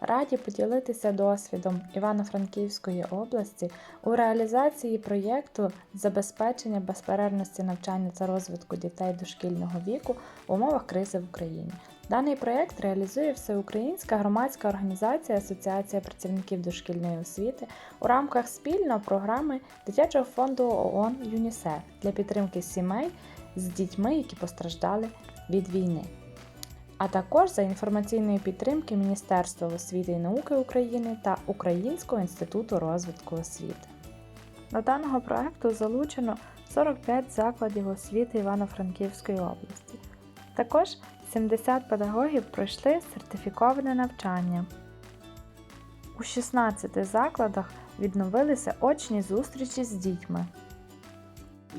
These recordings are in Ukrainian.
раді поділитися досвідом Івано-Франківської області у реалізації проєкту забезпечення безперервності навчання та розвитку дітей дошкільного віку в умовах кризи в Україні. Даний проєкт реалізує всеукраїнська громадська організація Асоціація працівників дошкільної освіти у рамках спільної програми дитячого фонду ООН ЮНІСЕФ для підтримки сімей з дітьми, які постраждали від війни, а також за інформаційної підтримки Міністерства освіти і науки України та Українського інституту розвитку освіти. До даного проекту залучено 45 закладів освіти Івано-Франківської області. Також 70 педагогів пройшли сертифіковане навчання. У 16 закладах відновилися очні зустрічі з дітьми.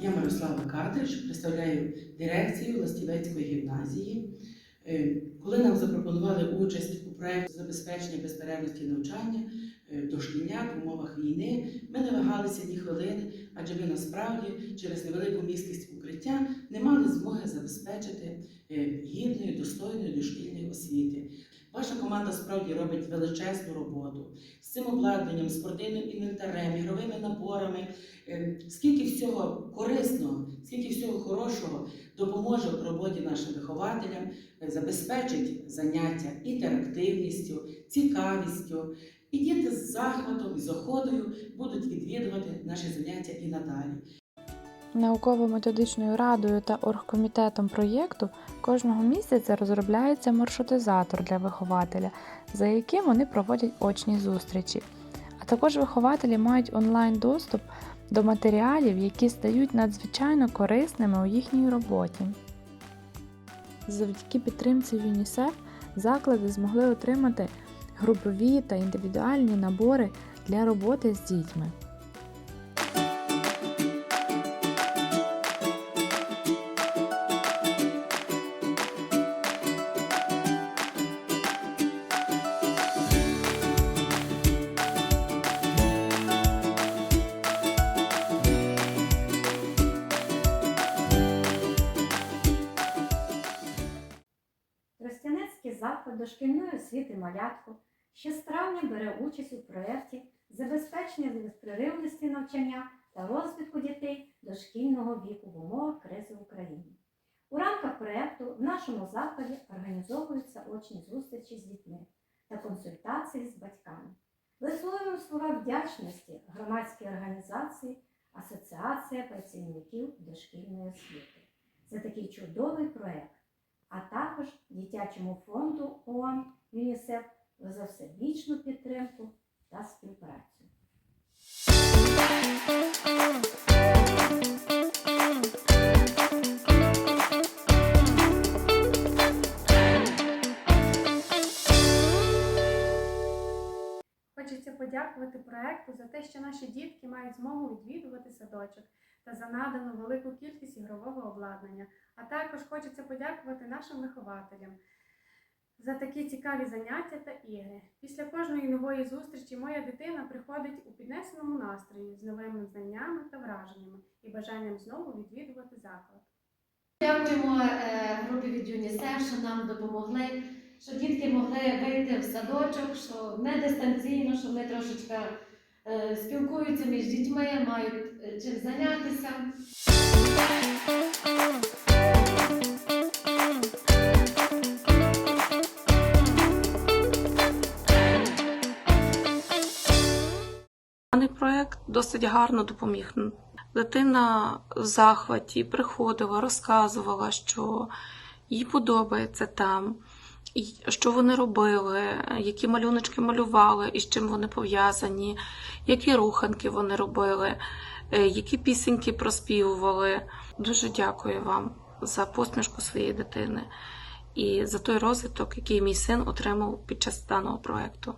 Я Мирослава Картич, представляю дирекцію Ластівецької гімназії. Е, Коли нам запропонували участь у проєкті забезпечення безперервності навчання е, дошкільнят в умовах війни, ми не вагалися ні хвилини, адже ми насправді через невелику міськість укриття не мали змоги забезпечити е, гідної, достойної дошкільної освіти. Ваша команда справді робить величезну роботу з цим обладнанням, спортивним інвентарем, ігровими наборами. Е, Скільки всього корисного, скільки всього хорошого допоможе в роботі нашим вихователям, е, забезпечить заняття інтерактивністю, цікавістю. І діти з захватом і з охотою будуть відвідувати наші заняття і надалі. Науково-методичною радою та оргкомітетом проєкту кожного місяця розробляється маршрутизатор для вихователя, за яким вони проводять очні зустрічі. А також вихователі мають онлайн доступ до матеріалів, які стають надзвичайно корисними у їхній роботі. Завдяки підтримці ЮНІСЕФ заклади змогли отримати групові та індивідуальні набори для роботи з дітьми. Заклад дошкільної освіти малятку ще з травня бере участь у проєкті забезпечення безпреривності навчання та розвитку дітей дошкільного віку в умовах кризи в Україні. У рамках проєкту в нашому закладі організовуються очні зустрічі з дітьми та консультації з батьками. Висловлюємо слова вдячності громадській організації Асоціація працівників дошкільної освіти за такий чудовий проєкт а також дитячому фонду ООН ЮНІСЕФ за всебічну підтримку та співпрацю. Хочеться подякувати проекту за те, що наші дітки мають змогу відвідувати садочок та за надану велику кількість ігрового обладнання. А також хочеться подякувати нашим вихователям за такі цікаві заняття та ігри. Після кожної нової зустрічі моя дитина приходить у піднесеному настрої з новими знаннями та враженнями і бажанням знову відвідувати заклад. Дякуємо е, групі від ЮНІСЕФ, що нам допомогли, що дітки могли вийти в садочок, що не дистанційно, що ми трошечки спілкуються між дітьми, мають е, чим зайнятися. Даний проект досить гарно допоміг. Дитина в захваті приходила, розказувала, що їй подобається там, що вони робили, які малюночки малювали і з чим вони пов'язані, які руханки вони робили, е, які пісеньки проспівували. Дуже дякую вам за посмішку своєї дитини і за той розвиток, який мій син отримав під час даного проекту.